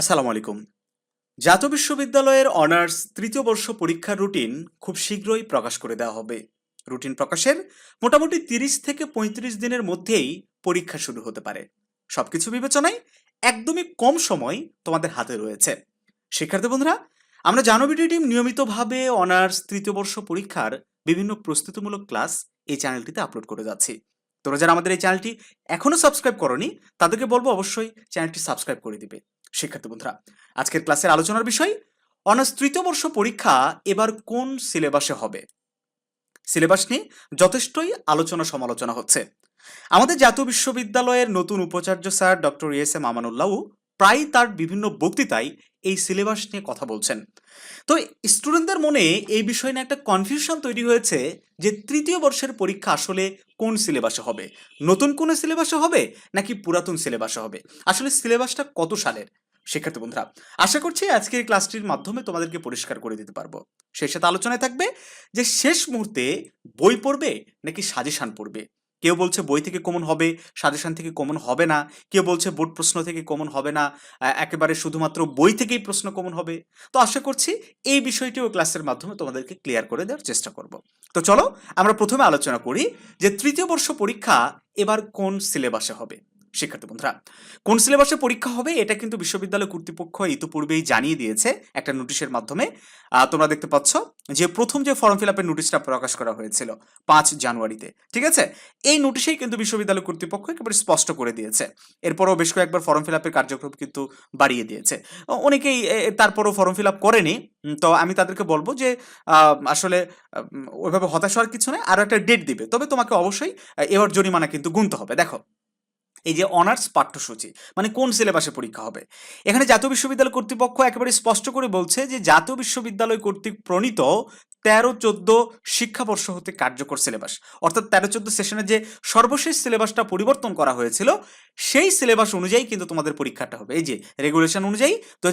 আসসালামু আলাইকুম। জাতীয় বিশ্ববিদ্যালয়ের অনার্স তৃতীয় বর্ষ পরীক্ষার রুটিন খুব শীঘ্রই প্রকাশ করে দেওয়া হবে। রুটিন প্রকাশের মোটামুটি তিরিশ থেকে পঁয়ত্রিশ দিনের মধ্যেই পরীক্ষা শুরু হতে পারে। সবকিছু বিবেচনায় একদমই কম সময় তোমাদের হাতে রয়েছে। শিক্ষার্থী বন্ধুরা, আমরা জানবিডি টিম নিয়মিতভাবে অনার্স তৃতীয় বর্ষ পরীক্ষার বিভিন্ন প্রস্তুতিমূলক ক্লাস এই চ্যানেলটিতে আপলোড করে যাচ্ছি। তোমরা যারা আমাদের এই চ্যানেলটি এখনও সাবস্ক্রাইব করনি, তাদেরকে বলব অবশ্যই চ্যানেলটি সাবস্ক্রাইব করে দিবে। শিক্ষার্থী বন্ধুরা, আজকের ক্লাসের আলোচনার বিষয়, অনার্স তৃতীয় বর্ষ পরীক্ষা এবার কোন সিলেবাসে হবে? সিলেবাস নিয়ে যথেষ্টই আলোচনা সমালোচনা হচ্ছে। আমাদের জাতীয় বিশ্ববিদ্যালয়ের নতুন উপাচার্য sir doctor S M Amanullah প্রায় তার বিভিন্ন বক্তৃতায় এই সিলেবাস নিয়ে কথা বলছেন। তো স্টুডেন্টদের মনে এই বিষয় নিয়ে একটা কনফিউশন তৈরি হয়েছে যে তৃতীয় বর্ষের পরীক্ষা আসলে কোন সিলেবাসে হবে? নতুন কোন সিলেবাসে হবে নাকি পুরাতন সিলেবাসে হবে? আসলে সিলেবাসটা কত সালের? শিক্ষার্থী বন্ধুরা, আশা করছি আজকের ক্লাসটির মাধ্যমে তোমাদেরকে পরিষ্কার করে দিতে পারব। সেই সাথে আলোচনায় থাকবে যে শেষ মুহূর্তে বই পড়বে নাকি সাজেশান পড়বে? কেউ বলছে বই থেকে কমন হবে, সাজেশন থেকে কমন হবে না, কেউ বলছে বোর্ড প্রশ্ন থেকে কমন হবে না একেবারে শুধুমাত্র বই থেকেই প্রশ্ন কমন হবে। তো আশা করছি এই বিষয়টিও ক্লাসের মাধ্যমে তোমাদেরকে ক্লিয়ার করে দেওয়ার চেষ্টা করব। তো চলো আমরা প্রথমে আলোচনা করি যে তৃতীয় বর্ষ পরীক্ষা এবার কোন সিলেবাসে হবে। শিক্ষার্থী বন্ধুরা, কোন সিলেবাসে পরীক্ষা হবে এটা কিন্তু বিশ্ববিদ্যালয় কর্তৃপক্ষ ইতিপূর্বেই জানিয়ে দিয়েছে একটা নোটিশের মাধ্যমে। তোমরা দেখতে পাচ্ছ যে প্রথম যে ফর্ম ফিল আপের নোটিশটা প্রকাশ করা হয়েছিল পাঁচ জানুয়ারিতে, ঠিক আছে? এই নোটিশেই কিন্তু বিশ্ববিদ্যালয় কর্তৃপক্ষ একেবারে স্পষ্ট করে দিয়েছে। এরপরও বেশ কয়েকবার ফর্ম ফিল আপের কার্যক্রম কিন্তু বাড়িয়ে দিয়েছে। অনেকেই তারপরও ফর্ম ফিল আপ করেনি। তো আমি তাদেরকে বলব যে আসলে ওইভাবে হতাশ হওয়ার কিছু নয় আরও একটা ডেট দিবে। তবে তোমাকে অবশ্যই এবার জরিমানা কিন্তু গুনতে হবে। দেখো এই যে অনার্স পাঠ্যসূচি মানে কোন সিলেবাসে পরীক্ষা হবে? এখানে জাতীয় বিশ্ববিদ্যালয় কর্তৃপক্ষ একেবারে স্পষ্ট করে বলছে যে জাতীয় বিশ্ববিদ্যালয় কর্তৃক প্রণীত তেরো চোদ্দ শিক্ষাবর্ষ হতে কার্যকর সিলেবাস অর্থাৎ তেরো চোদ্দ সেশনে যে সর্বশেষ সিলেবাসটা পরিবর্তন করা হয়েছিল, সেই সিলেবাস অনুযায়ী কিন্তু তোমাদের পরীক্ষাটা হবে। এই যে রেগুলেশন অনুযায়ী দু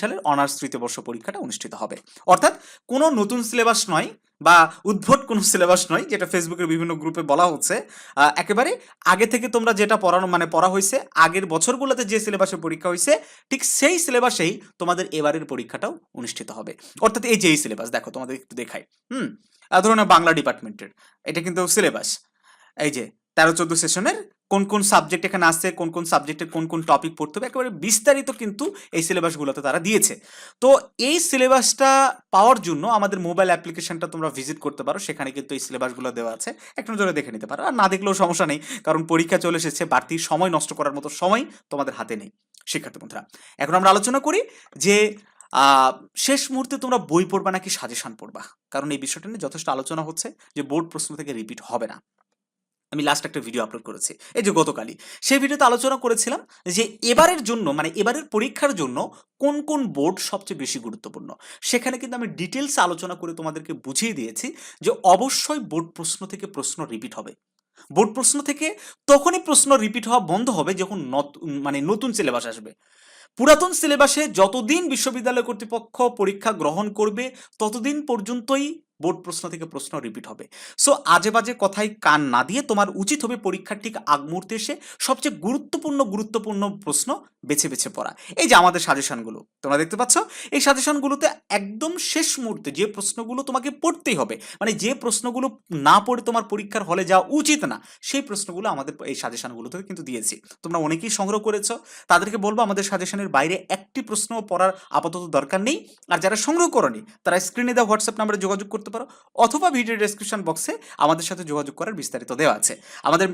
সালের অনার্স তৃতীয় বর্ষ পরীক্ষাটা অনুষ্ঠিত হবে। অর্থাৎ কোনো নতুন সিলেবাস নয় বা উদ্ভট কোনো সিলেবাস নয়, যেটা ফেসবুকের বিভিন্ন গ্রুপে বলা হচ্ছে। একেবারে আগে থেকে তোমরা যেটা পড়ানো মানে পড়া হয়েছে, আগের বছরগুলোতে যে সিলেবাসে পরীক্ষা হয়েছে, ঠিক সেই সিলেবাসেই তোমাদের এবারের পরীক্ষাটাও অনুষ্ঠিত হবে। অর্থাৎ এই যে এই সিলেবাস দেখো তোমাদের একটু দেখাই। হুম ধরো বাংলা ডিপার্টমেন্টের এটা কিন্তু সিলেবাস এই যে তেরো চোদ্দ সেশনের কোন কোন সাবজেক্ট এখানে আসছে, কোন কোন সাবজেক্টের কোন কোন টপিক পড়তে হবে, একেবারে বিস্তারিত কিন্তু এই সিলেবাসগুলোতে তারা দিয়েছে। তো এই সিলেবাসটা পাওয়ার জন্য আমাদের মোবাইল অ্যাপ্লিকেশনটা তোমরা ভিজিট করতে পারো, সেখানে কিন্তু এই সিলেবাসগুলো দেওয়া আছে। এক নজরে দেখে নিতে পারো। আর না দেখলেও সমস্যা নেই, কারণ পরীক্ষা চলে এসেছে, বাড়তি সময় নষ্ট করার মতো সময় তোমাদের হাতে নেই, শিক্ষার্থী বন্ধুরা। এখন আমরা আলোচনা করি যে শেষ মুহূর্তে তোমরা বই পড়বা নাকি সাজেশন পড়বা? কারণ এই বিষয়টা নিয়ে যথেষ্ট আলোচনা হচ্ছে, যে বোর্ড প্রশ্ন থেকে রিপিট হবে না। আমি লাস্ট একটা ভিডিও আপলোড করেছি, এই যে গতকালই। সেই ভিডিওতে আলোচনা করেছিলাম যে এবারের জন্য মানে এবারের পরীক্ষার জন্য কোন কোন বোর্ড সবচেয়ে বেশি গুরুত্বপূর্ণ? সেখানে কিন্তু আমি ডিটেলস আলোচনা করে তোমাদেরকে বুঝিয়ে দিয়েছি যে অবশ্যই বোর্ড প্রশ্ন থেকে প্রশ্ন রিপিট হবে। বোর্ড প্রশ্ন থেকে তখনই প্রশ্ন রিপিট হওয়া বন্ধ হবে যখন মানে নতুন সিলেবাস আসবে। পুরাতন সিলেবাসে যতদিন বিশ্ববিদ্যালয় কর্তৃপক্ষ পরীক্ষা গ্রহণ করবে, ততদিন পর্যন্তই বোর্ড প্রশ্ন থেকে প্রশ্ন রিপিট হবে। সো আজে বাজে কথায় কান না দিয়ে তোমার উচিত হবে পরীক্ষার ঠিক আগ মুহূর্তে এসে সবচেয়ে গুরুত্বপূর্ণ গুরুত্বপূর্ণ প্রশ্ন বেছে বেছে পড়া। এই যে আমাদের সাজেশনগুলো, তোমরা দেখতে পাচ্ছ? এই সাজেশনগুলোতে একদম শেষ মুহূর্তে যে প্রশ্নগুলো তোমাকে পড়তেই হবে মানে যে প্রশ্নগুলো না পড়ে তোমার পরীক্ষার হলে যাওয়া উচিত না, সেই প্রশ্নগুলো আমাদের এই সাজেশনগুলোতে কিন্তু দিয়েছি। তোমরা অনেকেই সংগ্রহ করেছ, তাদেরকে বলব আমাদের সাজেশনের বাইরে একটি প্রশ্ন পড়ার আপাতত দরকার নেই। আর যারা সংগ্রহ করনি, তারা স্ক্রিনে দেওয়া হোয়াটসঅ্যাপ নাম্বারে যোগাযোগ করতে পারো, অথবা ভিডিও ডেসক্রিপশন বক্সে আমাদের সাথে যোগাযোগ করার বিস্তারিত দেওয়া আছে। আমাদের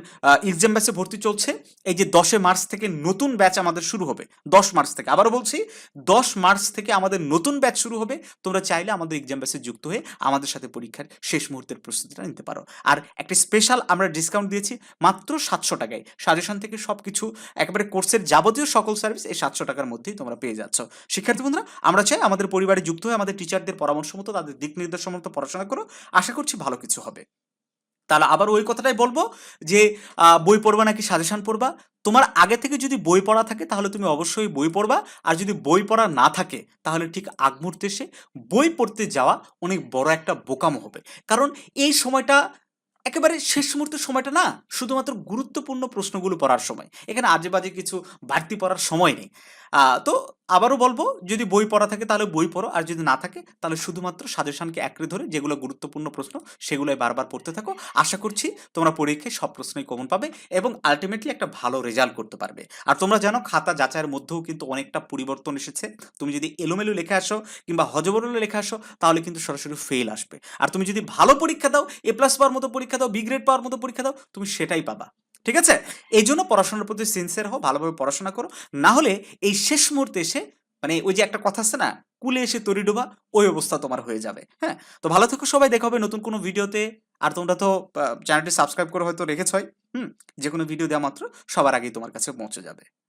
এক্সাম ব্যাচে ভর্তি চলছে। এই যে দশে মার্চ থেকে নতুন ব্যাচ আমাদের শুরু হবে, দশ মার্চ থেকে। আবারও বলছি, দশ মার্চ থেকে আমাদের নতুন ব্যাচ শুরু হবে। তোমরা চাইলে আমাদের এক্সাম ব্যাচে যুক্ত হয়ে আমাদের সাথে পরীক্ষার শেষ মুহূর্তের প্রস্তুতিটা নিতে পারো। আর একটা স্পেশাল আমরা ডিসকাউন্ট দিয়েছি মাত্র সাতশো টাকায়। সাজেশন থেকে সব কিছু একেবারে কোর্সের যাবতীয় সকল সার্ভিস এই সাতশো টাকার মধ্যেই তোমরা পেয়ে যাচ্ছ। শিক্ষার্থী বন্ধুরা, আমরা চাই আমাদের পরিবারে যুক্ত হয়ে আমাদের টিচারদের পরামর্শ মতো, তাদের দিক নির্দেশন মতো পড়াশোনা করো, আশা করছি ভালো কিছু হবে। তাহলে আবার ওই কথাটাই বলব যে বই পড়বা নাকি সাজেশন পড়বা? তোমার আগে থেকে যদি বই পড়া থাকে তাহলে তুমি অবশ্যই বই পড়বা। আর যদি বই পড়া না থাকে তাহলে ঠিক আগ মুহূর্তে এসে বই পড়তে যাওয়া অনেক বড় একটা বোকাম হবে। কারণ এই সময়টা একেবারে শেষ মুহূর্তের সময়টা না শুধুমাত্র গুরুত্বপূর্ণ প্রশ্নগুলো পড়ার সময়। এখানে আজে বাজে কিছু বাড়তি পড়ার সময় নেই। তো আবারও বলব, যদি বই পড়া থাকে তাহলে বই পড়ো, আর যদি না থাকে তাহলে শুধুমাত্র সাজেশনকে আঁকড়ে ধরে যেগুলো গুরুত্বপূর্ণ প্রশ্ন সেগুলোই বারবার পড়তে থাকো। আশা করছি তোমরা পরীক্ষায় সব প্রশ্নই কমন পাবে এবং আলটিমেটলি একটা ভালো রেজাল্ট করতে পারবে। আর তোমরা জানো, খাতা যাচাইয়ের মধ্যেও কিন্তু অনেকটা পরিবর্তন এসেছে। তুমি যদি এলোমেলো লেখে আসো কিংবা হজবরলে লেখে আসো তাহলে কিন্তু সরাসরি ফেল আসবে। আর তুমি যদি ভালো পরীক্ষা দাও এ প্লাস পাওয়ার মতো পরীক্ষা দাও বি গ্রেড পাওয়ার মতো পরীক্ষা দাও, তুমি সেটাই পাবা। ঠিক আছে? এই জন্য পড়াশোনার প্রতি সিনসিয়ার হও, ভালোভাবে পড়াশোনা করো। না হলে এই শেষ মুহূর্তে এসে মানে ওই যে একটা কথা আছে না, কুলে এসে তরি ডোবা, ওই অবস্থা তোমার হয়ে যাবে। হ্যাঁ? তো ভালো থেকো সবাই, দেখা হবে নতুন কোনো ভিডিওতে। আর তোমরা তো চ্যানেলটি সাবস্ক্রাইব করে হয়তো রেখেছই। হুম? যে কোনো ভিডিও দেওয়া মাত্র সবার আগেই তোমার কাছে পৌঁছে যাবে।